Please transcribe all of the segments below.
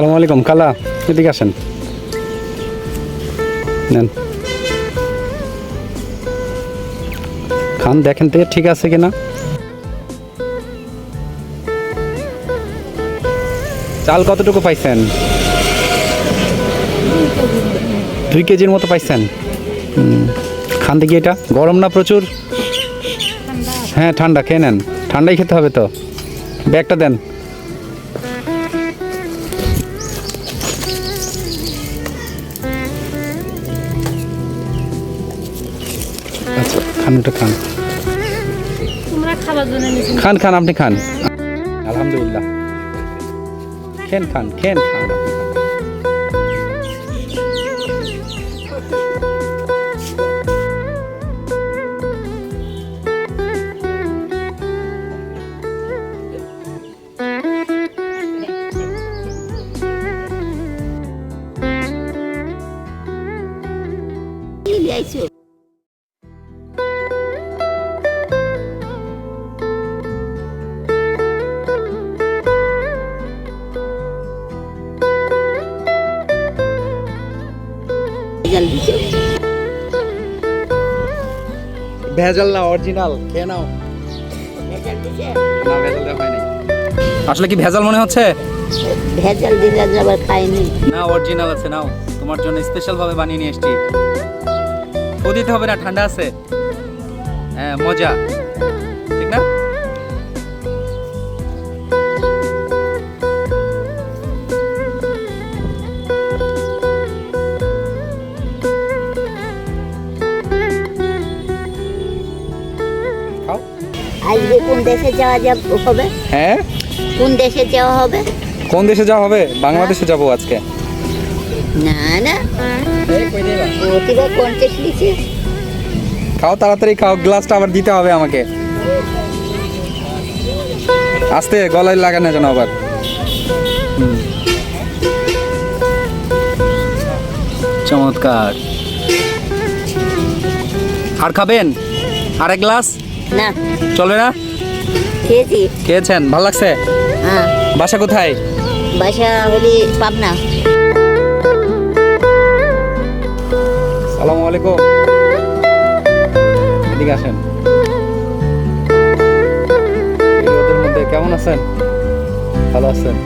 সালাম আলাইকুম, কালা, এদিকে আসেন। নেন। খান, দেখেন তো ঠিক আছে কিনা চাল কতটুকু পাইছেন? দুই কেজির মতো পাইছেন। খান দেখি এটা, গরম না প্রচুর? হ্যাঁ ঠান্ডা, খেয়ে নেন। ঠান্ডাই খেতে হবে তো। ব্যাগটা দেন। খান ওটা খান। খান খান আপনি খান। আলহামদুলিল্লাহ। খেন খান খেন খান। ভেজাল না অরিজিনাল খেয়ে নাও। না ভেজাল দেওয়া আসলে কি ভেজাল মনে হচ্ছে? ভেজাল দিলে আবার খাইনি। না অরিজিনাল আছে নাও। তোমার জন্য স্পেশাল ভাবে বানিয়ে নিয়ে এসেছি। ও দিতে হবে না ঠান্ডা আছে। হ্যাঁ মজা। আজকে কোন দেশে যাওয়া হবে? হ্যাঁ? কোন দেশে যাওয়া হবে? কোন দেশে যাওয়া হবে? বাংলাদেশে যাব আজকে। না না। প্রতিভা কোন লিখে খাও তাড়াতাড়ি খাও গ্লাসটা আবার দিতে হবে আমাকে। আস্তে গলায় লাগানো যেন আবার। চমৎকার। আর খাবেন? আর এক গ্লাস? না। চলবে না? খেয়েছি। খেয়েছেন? ভালো লাগছে? হ্যাঁ। বাসা কোথায়? বাসা হলি পাবনা। সালামু আলাইকুম। এদিকে আসেন। রোদের মধ্যে কেমন আছেন? ভালো আছেন?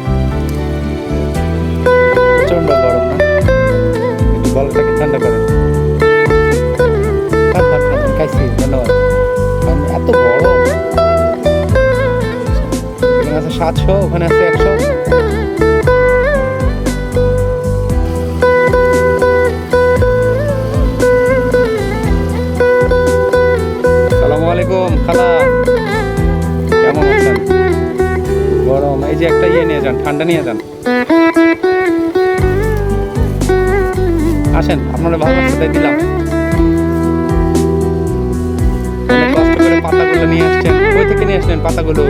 সাতশো, ওখানে আছে একশো। আলাইকুম, খালা। কেমন আছেন? গরম। এই যে একটা ইয়ে নিয়ে যান, ঠান্ডা নিয়ে যান। আসেন, আপনারা ভালো দিলাম। কষ্ট করে পাতাগুলো নিয়ে আসছেন। কই থেকে নিয়ে আসলেন পাতাগুলো?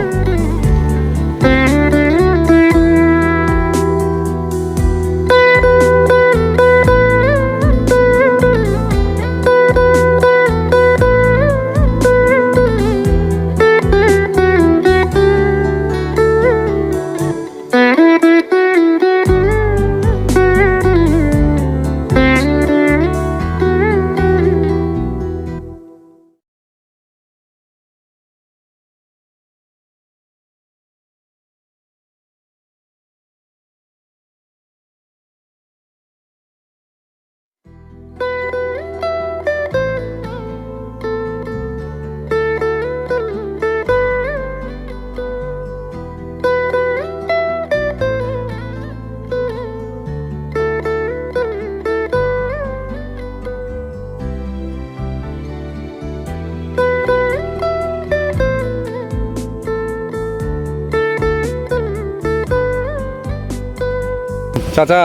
চাচা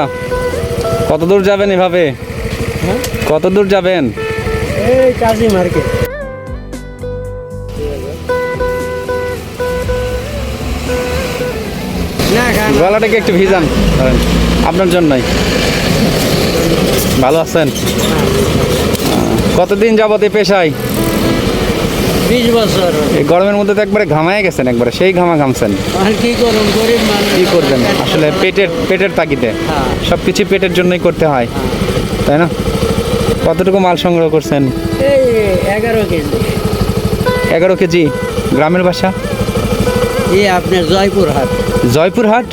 কত দূর যাবেন এভাবে? কত দূর যাবেন? এই চাষি মার্কেট। গলাটাকে একটু ভিজান আপনার জন্যই। ভালো আছেন? আহ, কতদিন যাবত এই পেশায়? বিশ বছর। এই গরমের মধ্যে তো একবারে ঘামায় গেছেন একবারে সেই ঘামা ঘামছেন। আর কি করুন গরিব মানুষ। কি করবেন? আসলে পেটের পেটের তাগিদে। হ্যাঁ। সব কিছু পেটের জন্যই করতে হয়। তাই না? কতটুকু মাল সংগ্রহ করছেন? এই এগারো কেজি। এগারো কেজি। গ্রামের বাসা? এই আপনার জয়পুর হাট জয়পুরহাট?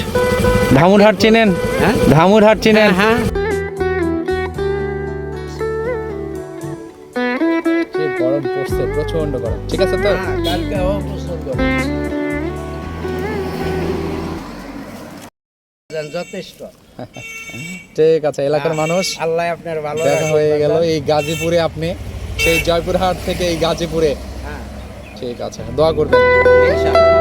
ধামুরহাট চেনেন? হ্যাঁ। ধামুরহাট চেনেন? হ্যাঁ। প্রচণ্ড গরম। ঠিক আছে তো? হ্যাঁ, কালকে। যথেষ্ট। ঠিক আছে এলাকার মানুষ আল্লাহ আপনার ভালো দেখা হয়ে গেল এই গাজীপুরে আপনি সেই জয়পুরহাট থেকে এই গাজীপুরে। হ্যাঁ, ঠিক আছে দোয়া করবেন। ইনশাআল্লাহ।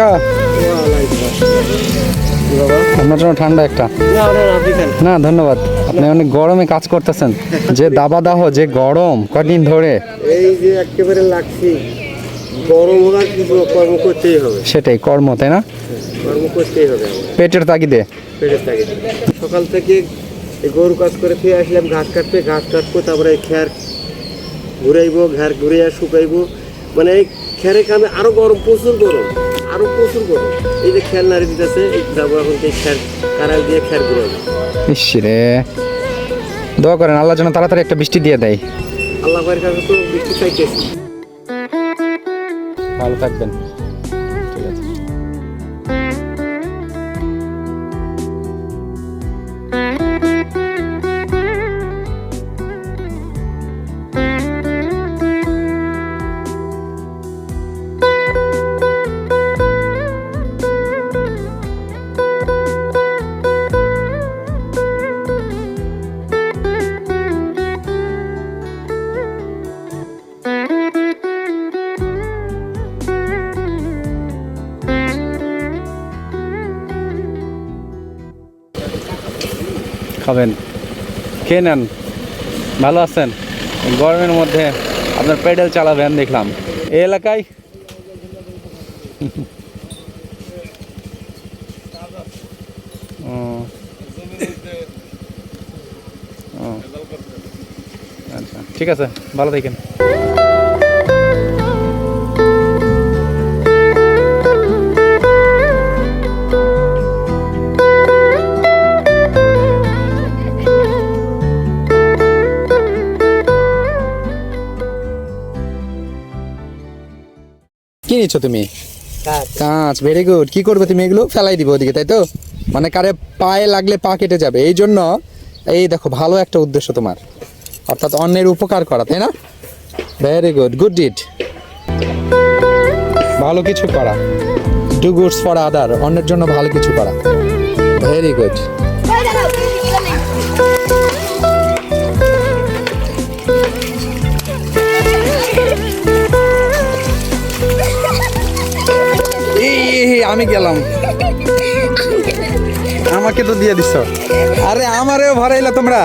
কাকা আপনার জন্য ঠান্ডা একটা। না, ধন্যবাদ। আপনি অনেক গরমে কাজ করতেছেন। যে দাবাদাহ যে গরম কদিন ধরে? এই যে একেবারে লাগছি। গরম কিছু কর্ম করতেই হবে। সেটাই কর্ম তাই না? কর্ম করতেই হবে পেটের তাগিদে। পেটের থাকে সকাল থেকে গরু কাজ করে ফিরে আসলাম ঘাস কাটতে ঘাস কাটবো তারপরে খ্যার ঘুরাইবো ঘাস ঘুরিয়ে শুকাইবো। মানে এই খ্যারে কামে আরও গরম প্রচুর গরম। আরও প্রচুর গরম এই যে নাড়ি দিতেছে যাব এখন এই খ্যার দিয়ে খ্যার ঘুরে রে। দোয়া করেন আল্লাহ যেন তাড়াতাড়ি একটা বৃষ্টি দিয়ে দেয়। আল্লাহ কাছে তো বৃষ্টি চাইতেছি। ভালো থাকবেন। খাবেন। খেয়ে নেন। ভালো আছেন? গরমের মধ্যে আপনার প্যাডেল চালাবেন, দেখলাম। এই এলাকায়। আচ্ছা ঠিক আছে, ভালো থাকেন। কি নিচ্ছ তুমি? কাঁচ। ভেরি গুড কি করবে তুমি? এগুলো ফেলাই দিবে ওদিকে তাই তো? মানে কারে পায়ে লাগলে পা কেটে যাবে। এই জন্য এই দেখো ভালো একটা উদ্দেশ্য তোমার। অর্থাৎ অন্যের উপকার করা তাই না? ভেরি গুড গুড ডিড ভালো কিছু করা। ডু গুডস ফর আদার অন্যের জন্য ভালো কিছু করা। ভেরি গুড আমি গেলাম। আমাকে তো দিয়ে দিছ। আরে আমারেও ভরাইলা তোমরা।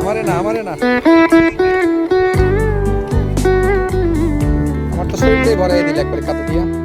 আমারে না আমারে না। আমার তো শরীরটাই ভরাই দিলে একবার কাতে দিয়া।